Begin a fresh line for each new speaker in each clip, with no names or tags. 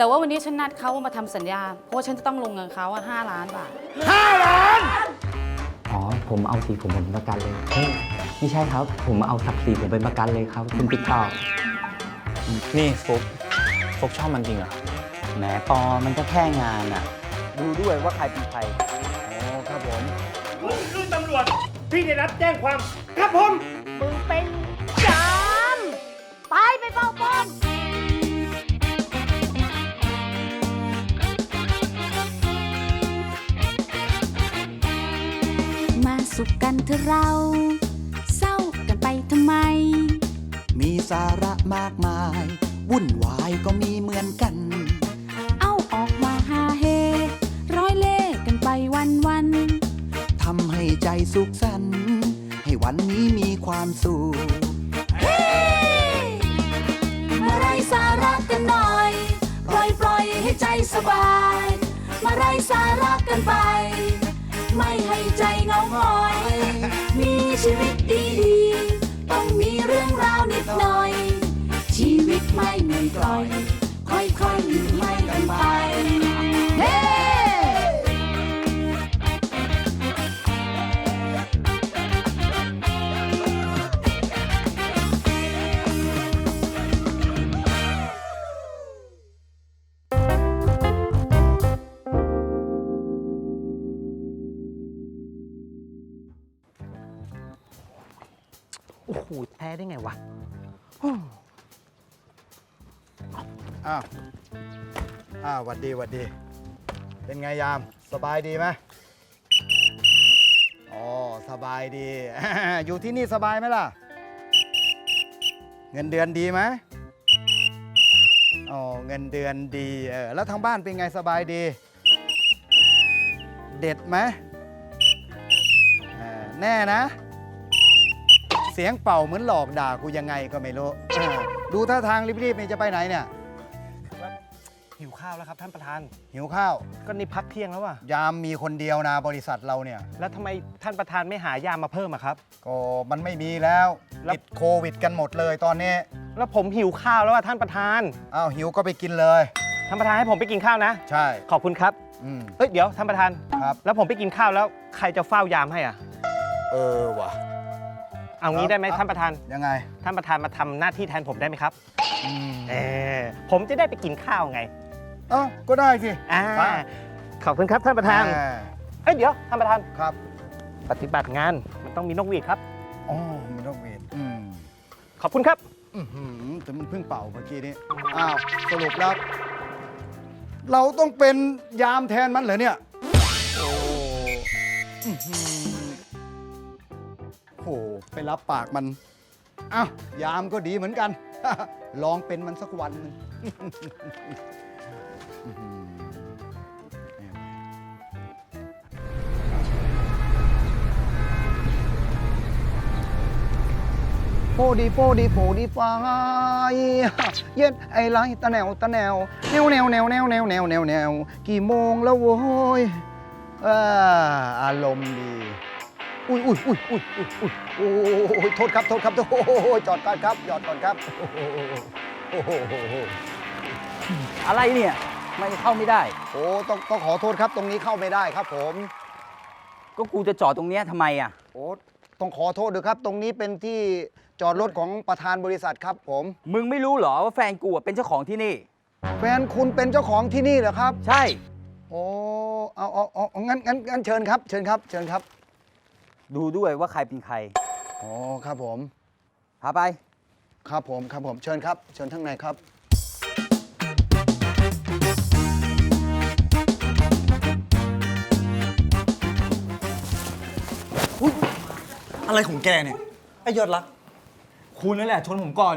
แต่ว่าวันนี้ฉันนัดเขามาทำสัญญา เพราะว่าฉันจะต้องลงเงินเขาอะห้าล้านบาท
ห้าล้าน
อ๋อ ผมเอาสีผมเป็นประกันเลยเฮ้ยไม่ใช่ครับ ผมเอาศักดิ์ศรีผมเป็นประกันเลยครับ คุณติ๊กตอก
นี่ฟุกฟุกชอบมันจริงเหรอ
แหมปอมันก็แค่งานอะดูด้วยว่าใครเป็นใคร
อ๋อครับผมผมคือตำรวจ พี่ได้รับแจ้งความ ครับผม
มึงเป็น
สุขกันเถอะเรา เศร้ากันไปทำไม
มีสาระมากมาย วุ่นวายก็มีเหมือนกัน
เอาออกมาหาเฮ ร้อยเล่ห์กันไปวันวัน
ทำให้ใจสุขสันต์ให้วันนี้มีความสุข
ๆมาไรสาระกันหน่อย ปล่อยปล่อยให้ใจสบาย มาไรสาระกันไป ไม่ให้ใจเหงาหงอยมี ชีวิตดีๆ ต้องมีเรื่องราวนิดหน่อย ชีวิตไม่เหนื่อยกล่อย ค่อยๆ
ว
หวัดดีหวัดดี เป็นไงยาม สบายดีไหมอ๋อสบายดี อยู่ที่นี่สบายไหมล่ะ เงินเดือนดีไหมอ๋อเงินเดือนดีเออแล้วทางบ้านเป็นไงสบายดี เด็ดไหมเออแน่นะ เสียงเป่าเหมือนหลอกด่ากูยังไงก็ไม่รู้เออดูท่าทางรีบๆนี่จะไปไหนเนี่ย
ข้าวแล้วครับท่านประธาน
หิวข้าว
ก็นี่พักเที่ยงแล้วอะ
ยามมีคนเดียวนะบริษัทเราเนี่ย
แล้วทำไมท่านประธานไม่หายามาเพิ่มอะครับ
ก็มันไม่มีแล้ว
แล้ว
ติดโควิดกันหมดเลยตอนนี้
แล้วผมหิวข้าวแล้วอะท่านประธาน
อ้าวหิวก็ไปกินเลย
ท่านประธานให้ผมไปกินข้าวนะ
ใช่
ขอบคุณครับ
อืม
เอ้ยเดี๋ยวท่านประธาน
ครับ
แล้วผมไปกินข้าวแล้วใครจะเฝ้ายามให้อะ
เออว่ะ
เอางี้ได้ไหม
ครับ
ท่านประธาน
ยังไง
ท่านประธานมาทำหน้าที่แทนผมได้ไหมครับ
อืม
เออผมจะได้ไปกินข้าวไง
เอ้าก็ได้สิ
อ่า
ไป
ขอบคุณครับท่านประธาน
อ่
เอ้ยเดี๋ยวท่านประธาน
ครับ
ปฏิบัติงานมันต้องมีนกหวีดครับ
อ๋อมีนกหวีดอืม
ขอบคุณครับ
อื้อหือแต่มันเพิ่งเป่าเมื่อกี้นี้อ้าวสรุปแล้ว เราต้องเป็นยามแทนมันเหรอเนี่ย โอ้อื้อหือโหไปรับปากมันอ้าวยามก็ดีเหมือนกัน ลองเป็นมันสักวันหนึ่งอื้อหือเนี่ย โฟดีโฟดีโฟดีไฟเย็นไอ้ไรตะแนวตะแนวแนวแนวแนวแนวแนวแนวแนวแนวกี่โมงแล้วโว้ยอ่าอารมณ์ดีอุ้ยอุ้ยอุ้ยอุ้ยอุ้ยอุ้ยโอ้ยโทษครับโทษครับโอ้ยจอดก่อนครับจอดก่อนครับโอ้โหอะ
ไรเนี่ย ไม่เข้าไม่ได้
โอ้ต้องต้องขอโทษครับตรงนี้เข้าไม่ได้ครับผม
ก็กูจะจอดตรงเนี้ยทำไมอะ
โอ้ต้องขอโทษด้วยครับ ตรงนี้เป็นที่จอดรถของประธานบริษัทครับผม
มึงไม่รู้เหรอว่าแฟนกูอะเป็นเจ้าของที่นี่
แฟนคุณเป็นเจ้าของที่นี่เหรอครับ
ใช่
โอ้เอาเอาเอาเอางั้นงั้นงั้นเชิญครับ เชิญครับ เชิญครับ
ดูด้วยว่าใครเป็นใคร
อ๋อครับผม
พาไป
ครับผมครับผมเชิญครับ เชิญข้างในครับ
อะไรของแกเนี่ย ไอ้ยอดรัก คุณนั่นแหละชนผมก่อน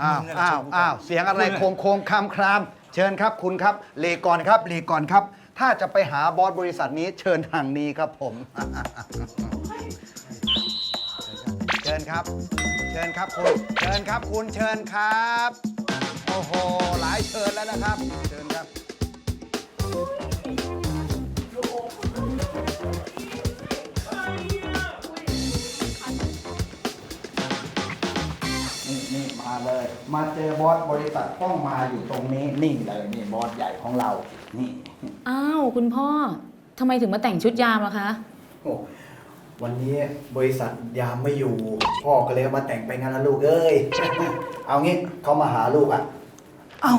อ้าว
มึงเนี่ย
อ้าว
ชนกูก่อน
อ้าวเสียงอะไร
มึงเนี่ย
โคมโคมคามคราม เชิญครับคุณครับหลีกก่อนครับหลีกก่อนครับ ถ้าจะไปหาบอสบริษัทนี้เชิญทางนี้ครับผม เชิญครับ เชิญครับคุณ เชิญครับคุณเชิญครับ โอ้โห หลายเชิญแล้วนะครับ เชิญครับ เลย มาเจอบอสบริษัทต้องมาอยู่ตรงนี้นี่เลยนี่บอสใหญ่ของเรานี่
อ้าวคุณพ่อทำไมถึงมาแต่งชุดยามล่ะคะ
โอ้วันนี้บริษัทยามไม่อยู่ พ่อก็เลยเอามาแต่งไปงานละลูกเอ้ย เอางี้เขามาหาลูกอะ
เอ้า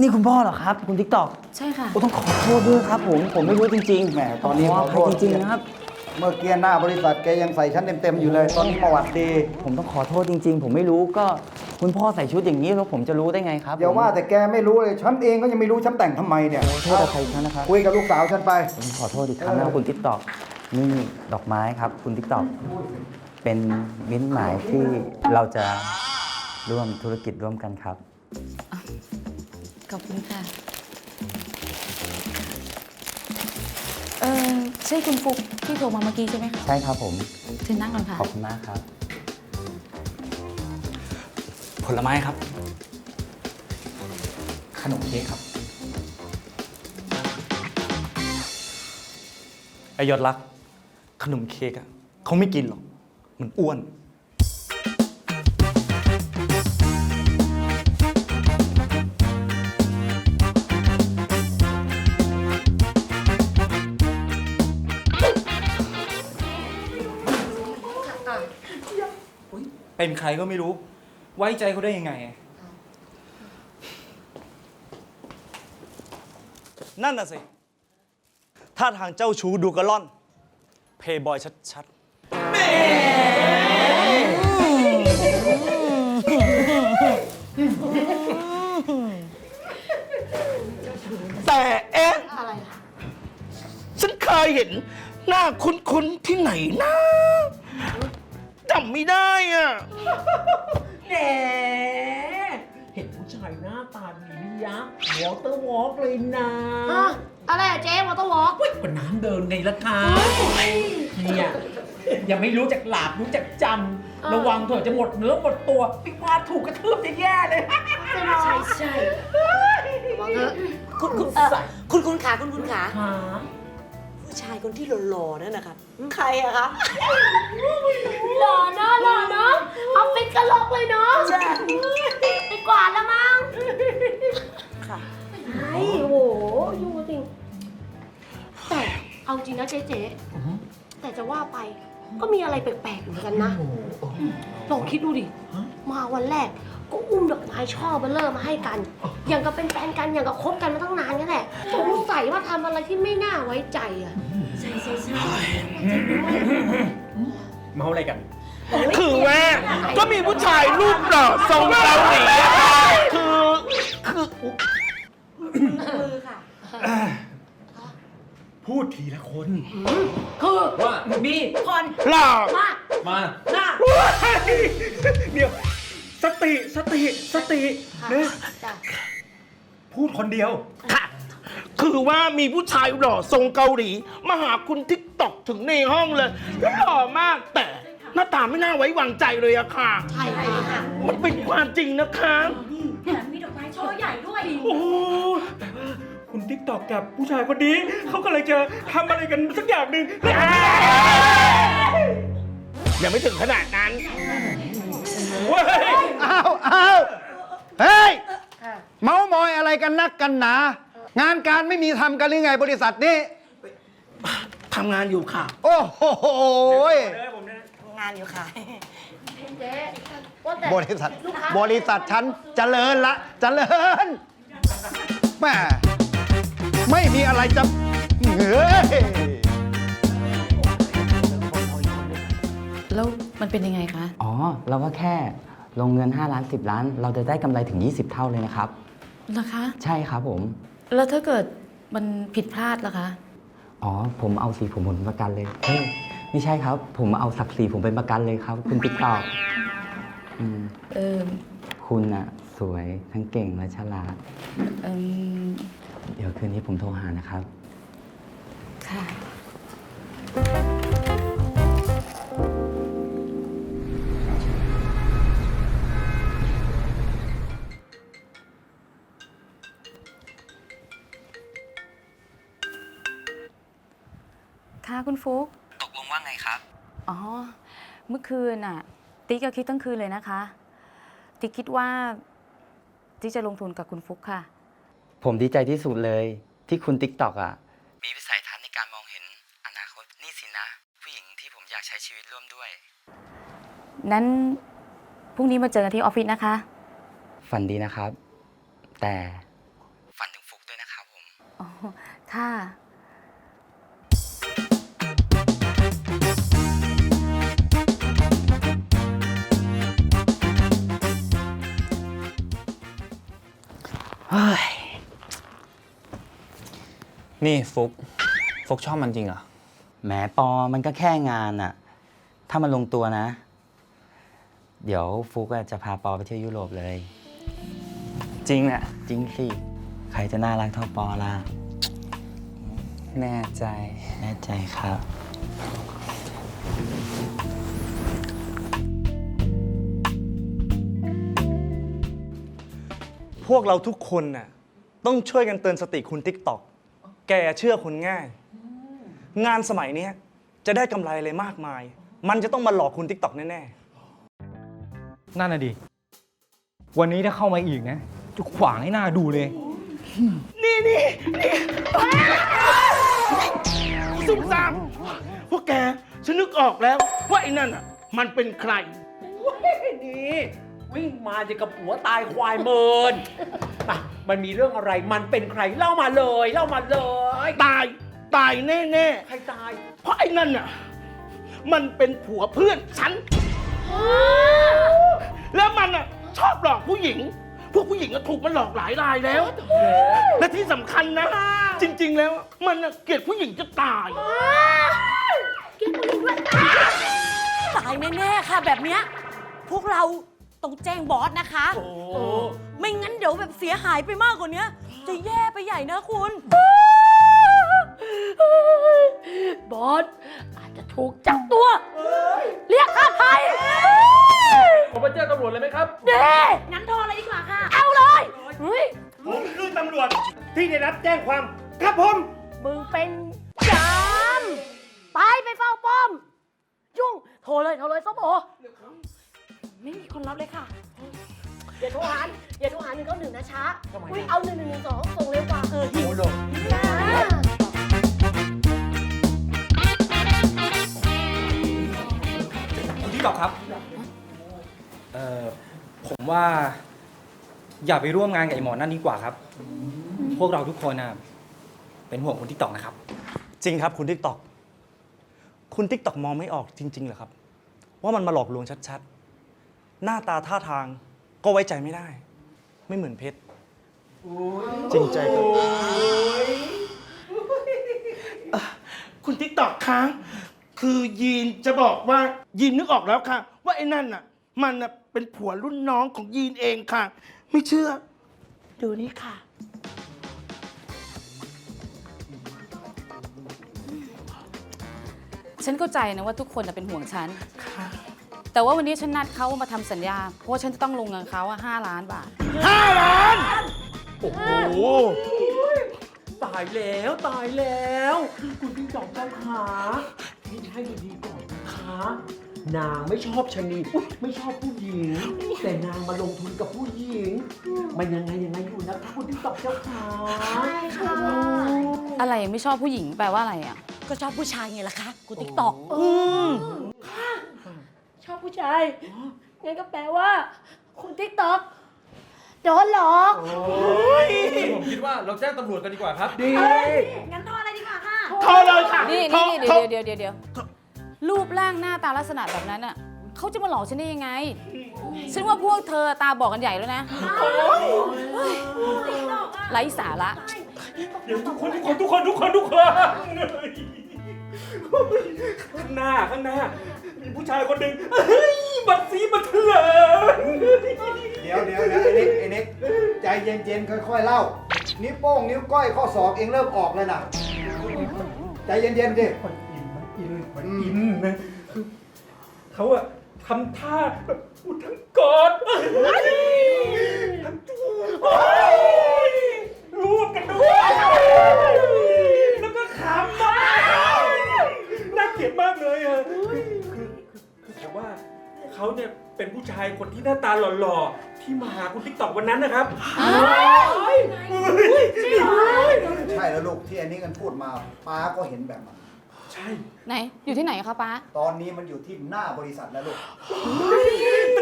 นี่คุณพ่อเหรอครับ คุณทิกตอก
ใช่ค่ะ
โอ้ต้องขอโทษด้วยครับผม ผมไม่รู้จริงๆ
แหมตอนนี้
ขอ
ขอ
อ
โท
ภัย
ษ
จริงๆนะครับ
เมื่อกี้หน้าบริษัทแกยังใส่ชั้นเต็มๆอยู่เลย ตอนนี้มาหวัดดี
ผมต้องขอโทษจริง ๆ ผมไม่รู้ก็คุณพ่อใส่ชุดอย่างนี้แล้วผมจะรู้ได้ไงครับ
อย่าว่าแต่แกไม่รู้เลยฉันเองก็ยังไม่รู้ฉันแต่งทำไมเนี่ย
ขอโทษอภัยครั้งนะครับ
คุยกับลูกสาวฉันไป
ผมขอโทษอีกครั้งนะคุณทิกตอกนี่ดอกไม้ครับ คุณทิกตอกเป็นมิตรหมายที่เราจะร่วมธุรกิจร่วมกันครับ
ขอบคุณค่ะเออ ใช่คุณฟุกที่โทรมาเมื่อกี้ใช่ไหมคะ
ใช่ครับผม
เชิญนั่งก่อนค่ะ
ขอบคุณมากครับ
ผลไม้ครับ ขนมเค้กครับ ไอยอดรัก ขนมเค้กอะเขาไม่กินหรอก มันอ้วน เป็นใครก็ไม่รู้ ไว้ใจเขาได้ยังไง นั่นน่ะสิถ้าทางเจ้าชู้ดูกระล่อน เพย์บอยชัดๆ
แต่เอ๊ะฉันเคยเห็นหน้าคุ้นๆที่ไหนนะ จำไม่ได้อะ
แหมเห็นผู้ชายหน้าตาดีนี่ยะวอเตอร์วอล์กเลยนะ
อะอะไรอะเจ๊วอเตอร์วอล์ก
อุ๊ยก็น้ำเดินไงล่ะคะเนี่ยยังไม่รู้จักหลาบรู้จักจำระวังเถอะจะหมดเนื้อหมดตัวไปวาดถูกกระทืบจะแย่เลย
ใช่ใช่บอกเถอะ
คุณคุณ
เอ่อ
คุณคุณขาคุณคุณขา
หา
ผู้ ชายคนที่หล่อๆนั่นนะครับใครอะคะ
หล่อเนาะหล่อเนาะออฟฟิศก็ลกเลยเนาะ
ใช่
ไปกวาดแล้วมั้ง
ค่ะ
ไอ้โหอยู่จริงแต่เอาจริงนะเจ๊เจ๊แต่จะว่าไปก็มีอะไรแปลกๆเหมือนกันนะลองคิดดูดิ มาวันแรกก็อุ้มดอกไม้ช่อเบลเลอร์มาให้กัน อย่างกับเป็นแฟนกันอย่างกับคบกันมาตั้งนานกันแหละสงสัยว่าทำอะไรที่ไม่น่าไว้ใจอะใช่ใช่ใช่
เมาอะไรกัน
คือว่าก็มีผู้ชายรูปหล่อทรงเกาหลีอะค่ะคือคือ
มือค่ะ
พูดทีละคน
คือ
ว่ามี
คน
หล่อ
มาก
มา
หน้า
เดี๋ยวสติ สติ สติเนี่ย
จ้ะ
พูดคนเดียว
ค่ะ คือว่ามีผู้ชายหล่อทรงเกาหลี มาหาคุณทิกตอกถึงในห้องเลยหล่อมากแต่หน้าตาไม่น่าไว้วางใจเลยอะค่ะ
ใช่ค่ะ
มันเป็นความจริงนะคะ
แถมมีดอกไม้ช่อใหญ่ด้วย
โอ้แต่ว่าคุณติ๊กตอกกับผู้ชายคนนี้เขาก็เลยจะทำอะไรกันสักอย่างหนึ่ง
ยังไม่ถึงขนาดนั้นเว้ย
อ้าวอ้าวเฮ้ย เมามอยอะไร กันนักกันหนา งานการไม่มีทำกันหรือไงบริษัทนี้
ทำงานอยู่ค่ะ
โอ้โหย
งานอยู่ค่ะ
เจ๊ว่าแต่
บริษัท
ลูกค้า
บริษัทฉันเจริญละเจริญแม่ไม่มีอะไรจะเฮ้ย
แล้วมันเป็นยังไงคะ
อ๋อ เราก็แค่ลงเงิน 5 ล้าน 10 ล้าน เราจะได้กำไรถึง 20 เท่าเลยนะครับ
นะคะ
ใช่ครับผม
แล้วถ้าเกิดมันผิดพลาดล่ะคะ
อ๋อ ผมเอาสีผมผมเป็นประกันเลยเฮ้ยไม่ใช่ครับ ผมเอาศักดิ์ศรีผมเป็นประกันเลยครับ คุณติ๊กตอกอืม
เออ
คุณอะสวยทั้งเก่งและฉลาด
เอม
เดี๋ยวคืนนี้ผมโทรหานะครับ
ค่ะ ฟุก
ตกลงว่าไงครับ
อ๋อ เมื่อคืนน่ะ ติ๊กก็คิดทั้งคืนเลยนะคะจติ๊กคิดว่า ติ๊กจะลงทุนกับคุณฟุกค่ะ
ผมดีใจที่สุดเลยที่คุณ TikTok อะ มีวิสัยทัศน์ในการมองเห็นอนาคตนี่สินะ ผู้หญิงที่ผมอยากใช้ชีวิตร่วมด้วย
นั้นพรุ่งนี้มาเจอกันที่ออฟฟิศนะคะ
ฝันดีนะครับ แต่ฝันถึงฟุกด้วยนะครับผม
อ๋อ ค่ะ
นี่ฟุกฟุกชอบมันจริงเหรอ
แหมปอมันก็แค่งานอะถ้ามันลงตัวนะ เดี๋ยวฟุกอะจะพาปอไปเที่ยวยุโรปเลย
จริงแหละ
จริงสิ ใครจะน่ารักเท่าปอล่ะ
แน่ใจ
แน่ใจครับ
พวกเราทุกคนน่ะต้องช่วยกันเตือนสติคุณทิกตอกแกเชื่อคนง่าย งานสมัยเนี้ยจะได้กำไรอะไรมากมาย มันจะต้องมาหลอกคุณทิกตอกแน่
นั่นน่ะดิ วันนี้ถ้าเข้ามาอีกนะ จะขวางให้หน้าดูเลย
นี่นี่นี่ซุ่มซ่ามพวกแกฉันนึกออกแล้วว่าไอ้นั่นอะมันเป็นใคร
นี่ วิ่งมาจะกับผัวตายควายเมินอะมันมีเรื่องอะไรมันเป็นใครเล่ามาเลยเล่ามาเลย
ตาย ตายแน่
ใครตาย
ๆ เพราะไอ้นั่นอะ มันเป็นผัวเพื่อนฉัน แล้วมันอะชอบหลอกผู้หญิง พวกผู้หญิงก็ถูกมันหลอกหลายรายแล้ว และที่สำคัญนะ จริง ๆ แล้วมันน่ะเกลียดผู้หญิงจะตาย
ตายแน่ๆค่ะแบบเนี้ยพวกเรา ต้องแจ้งบอสนะคะไม่งั้นเดี๋ยวแบบเสียหายไปมากกว่านี้จะแย่ไปใหญ่นะคุณ
บอสอาจจะถูกจับตัว เรียกค่าไทย
ผมไปแจ้งตำรวจเลยไหมครับ
เด้
งั้นโทรอะไรดีกว่าค่ะ
เอาเลยเฮ้ย
ผมคือตำรวจที่ได้รับแจ้งความ ครับผม
มึงเป็นจามไปไปเฝ้าป้อม ยุ่งโทรเลยโทรเลยส้มโอ
ไม่มีคนรับเลยค่ะ
อย่าโทรหาอย่าโทรหาหนึ่งเก้าหนึ่งนะช้า
ทำไม
อุ้ย
อะ
เอาหนึ่งหนึ่งหนึ่งสองส่งเร็วกว่าเออหิว
โอ้โห
จ้า
คุณที่ตอกครับ เอ่อ ผมว่า อย่าไปร่วมงานกับไอ้หมอนั่นดีกว่าครับ พวกเราทุกคนนะเป็นห่วงคุณที่ตอกนะครับ
ๆจริงครับคุณทิกตอก คุณทิกตอกมองไม่ออกจริงๆเหรอครับ ว่ามันมาหลอกลวงชัดๆ หน้าตาท่าทางก็ไว้ใจไม่ได้ ไม่เหมือนเพชรจริงใจกับ
คุณทิกตอกคะคือยีนจะบอกว่ายีนนึกออกแล้วค่ะ ว่าไอ้นั่นน่ะ มันน่ะเป็นผัวรุ่นน้องของยีนเองค่ะ ไม่เชื่อ ดูนี่ค่ะ
ฉันเข้าใจนะว่าทุกคนน่ะเป็นห่วงฉัน แต่ว่าวันนี้ฉันนัดเขามาทำสัญญา เพราะว่าฉันจะต้องลงเงินเขาอะห้าล้านบาท
ห้าล้าน
โอ้โหตายแล้วตายแล้ว คุณพี่จอมเจ้าขาพี่ให้ดีๆก่อนนะคะนางไม่ชอบชะนีอุ๊ยไม่ชอบผู้หญิง แต่นางมาลงทุนกับผู้หญิง มันยังไงยังไงอยู่นะคะคุณพี่จอมเจ้าขา
อะไรไม่ชอบผู้หญิงแปลว่าอะไรอะ
ก็ชอบผู้ชายไงล่ะคะคุณติ๊กตอก
ชอบผู้ชายงั้นก็แปลว่า คุณติ๊กต็อกโดนหลอก
ผมคิดว่าเราแจ้งตำรวจกันดีกว่าครับ ดี
งั้นโทรอะไรดีกว่าค่ะ
โทรเลยค่ะ
นี่
โทร
นี่
โทร
เดี๋ยวเดี๋ยวเดี๋ยวเดี๋ยวรูปร่างหน้าตาลักษณะแบบนั้นอะเขาจะมาหลอกฉันได้ยังไง ฉันว่าพวกเธอตาบอกกันใหญ่แล้วนะไร้สาระ
เดี๋ยวทุกคนทุกคนทุกคนทุกคนทุกคน ข้างหน้าข้างหน้า มีผู้ชายคนหนึ่งเฮ้ยบัตรสีบัตรเหลย
เดี๋ยวเดี๋ยวเดี๋ยวไอ้นิกไอ้นิกใจเย็นๆค่อยๆเล่า นิ้วโป้งนิ้วก้อยข้อศอกเองเริ่มออกเลยนะใจเย็นๆดิ
มันอินมันอินมันอินนะคือเขาอะทำท่าแบบพูดทั้งกอดเฮ้ยทั้งจูบโอ้ยรูปกันด้วย เขาเนี่ยเป็นผู้ชายคนที่หน้าตาหล่อๆ ที่มาหาคุณทิกตอกวันนั้นนะครับ
ใช่แล้วลูกที่อันนี้กันพูดมาป้าก็เห็นแบบนั้น
ใช่
ไหน อยู่ที่ไหนคะป้า
ตอนนี้มันอยู่ที่หน้าบริษัทแล้วลูก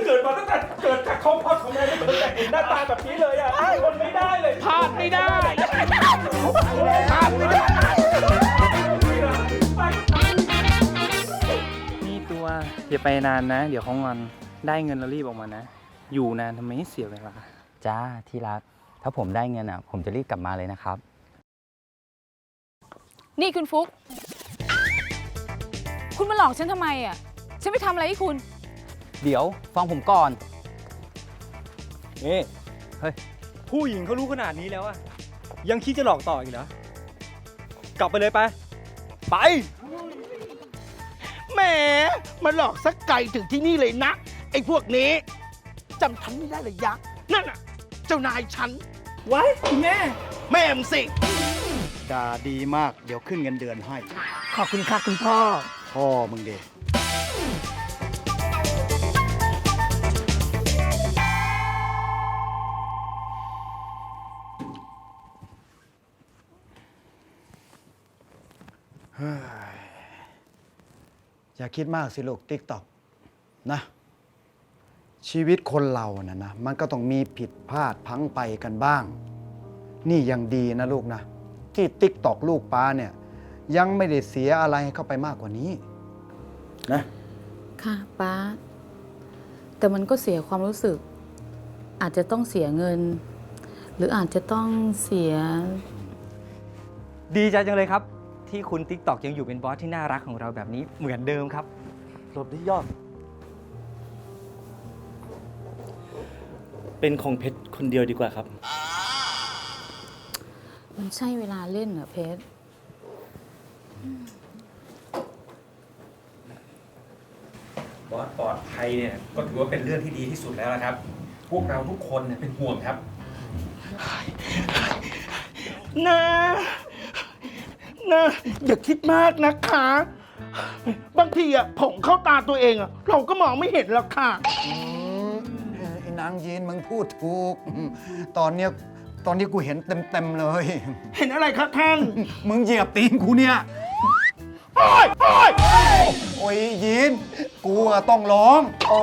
เกิดมาตั้งแต่เกิดจากท้องพ่อของแม่ไม่เคยแต่เห็นหน้าตาแบบนี้เลยอะทนไม่ได้เลยพลาดไม่ได้พลาดไม่ได้
อย่าไปนานนะ เดี๋ยวเขางอนได้เงินแล้วรีบออกมานะ อยู่นานทำไมให้เสียเวลา
จ้าที่รัก ถ้าผมได้เงินอะ ผมจะรีบกลับมาเลยนะครับ
นี่คุณฟุก คุณมาหลอกฉันทำไมอะ ฉันไม่ทำอะไรให้คุณ
เดี๋ยวฟังผมก่อน
นี่
เฮ้ย
ผู้หญิงเขารู้ขนาดนี้แล้วอะยังคิดจะหลอกต่ออีกเหรอกลับไปเลยไป ไป
แห มมาหลอกสักไกลถึงที่นี่เลยนะ ไอ้พวกนี้จำฉันไม่ได้เลยยักษ์นั่นน่ะ เจ้านายฉัน
ไว้คุณแม่
แม่มสิ
ด่าดีมากเดี๋ยวขึ้นเงินเดือนให้
ขอบคุณค่ะคุณพ่อ
พ่อมึงเด็ อย่าคิดมากสิลูกติ๊กตอกนะ ชีวิตคนเรานะนะ มันก็ต้องมีผิดพลาดพลังไปกันบ้าง นี่ยังดีนะลูกนะ ที่ติ๊กตอกลูกป้าเนี่ย ยังไม่ได้เสียอะไรให้เข้าไปมากกว่านี้ นะ
ค่ะป้า แต่มันก็เสียความรู้สึก อาจจะต้องเสียเงิน หรืออาจจะต้องเสีย
ดีใจจังเลยครับ ที่คุณ t ิ k t o k ยังอยู่เป็นบอสที่น่ารักของเราแบบนี้เหมือนเดิมครับ
หลบที่ยอด เป็นของเพชรคนเดียวดีกว่าครับ
มันใช่เวลาเล่นเหรอเพชร
บอสปลอดภัยเนี่ยก็ถือว่าเป็นเรื่องที่ดีที่สุดแล้วนะครับ พวกเราทุกคนเนี่ยเป็นห่วงครับ
นะ นะอย่าคิดมากนะคะ บางทีอะผงเข้าตาตัวเองอะเราก็มองไม่เห็นหรอกค่ะ
อืมไอ้นางยีนมึงพูดถูกตอนเนี้ยตอนนี้กูเห็นเต็มๆเลย
เห็นอะไรคะท่าน
มึงเหยียบตีนกูเนี่ย
โอ้ยโอ้ย
โอ้ยยีน กูอะต้องร้อง
อ๋อ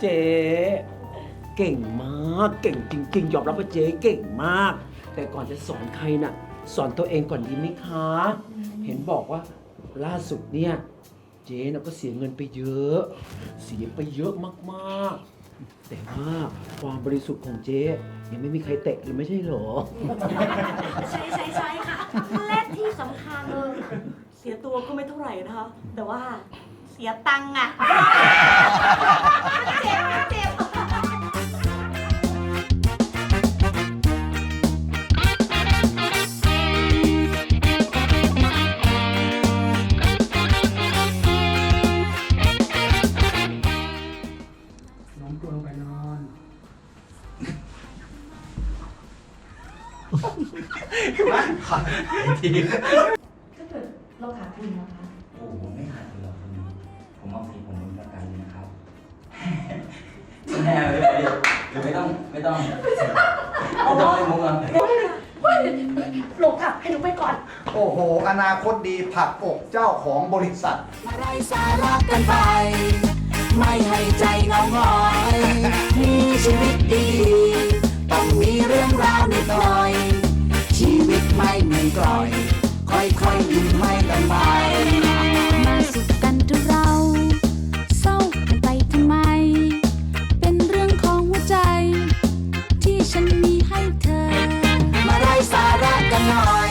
เจ๊เก่งมาก เก่งจริง ๆ ยอมรับว่าเจ๊เก่งมาก แต่ก่อนจะสอนใครน่ะ สอนตัวเองก่อนดีไหมคะ เห็นบอกว่าล่าสุดเนี่ย เจ๊น่ะก็เสียเงินไปเยอะ เสียไปเยอะมากๆ แต่ว่าความบริสุทธิ์ของเจ๊ยังไม่มีใครเตะเลยไม่ใช่เหรอ
ใช่ใช่ใช่ค่ะ และที่สำคัญเลยเสียตัวก็ไม่เท่าไหร่นะคะ แต่ว่าเสียตังค์อะเจ็บเจ็บ
โอ้โหไม่ขาดเลยหรอกคุณผมเอาสีผมเป็นประกันเลยนะครับ แน่เลยเดี๋ยวเดี๋ยวไม่ต้องไม่ต้องไม่ต้องเล่นมุกอะ
หลบค่ะ ให้หนูไปก่อน
โอ้โห อนาคตดีผลักอกเจ้าของบริษัท
มาไรสาระกันไป ไม่ให้ใจเหงาหงอย มีชีวิตดีๆต้องมีเรื่องราวนิดหน่อยชีวิต ไม่มีกล่อย ค่อยๆยิ้มให้กันไป
มาสุขกันเถอะเรา เศร้ากันไปทำไม เป็นเรื่องของหัวใจ ที่ฉันมีให้เธอ
มาไร้สาระกันหน่อย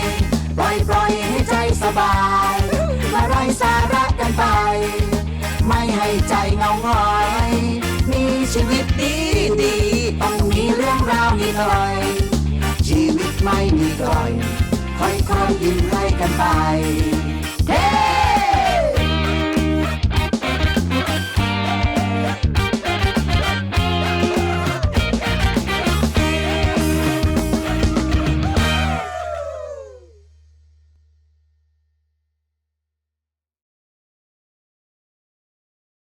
ปล่อยปล่อยให้ใจสบาย มาไร้สาระกันไป ไม่ให้ใจเหงาหงอย มีชีวิตดีดีๆต้องมีเรื่องราวนิดหน่อย ชีวิตไม่มีกล่อย อยคอยยิ้ให้กันไปเฮ้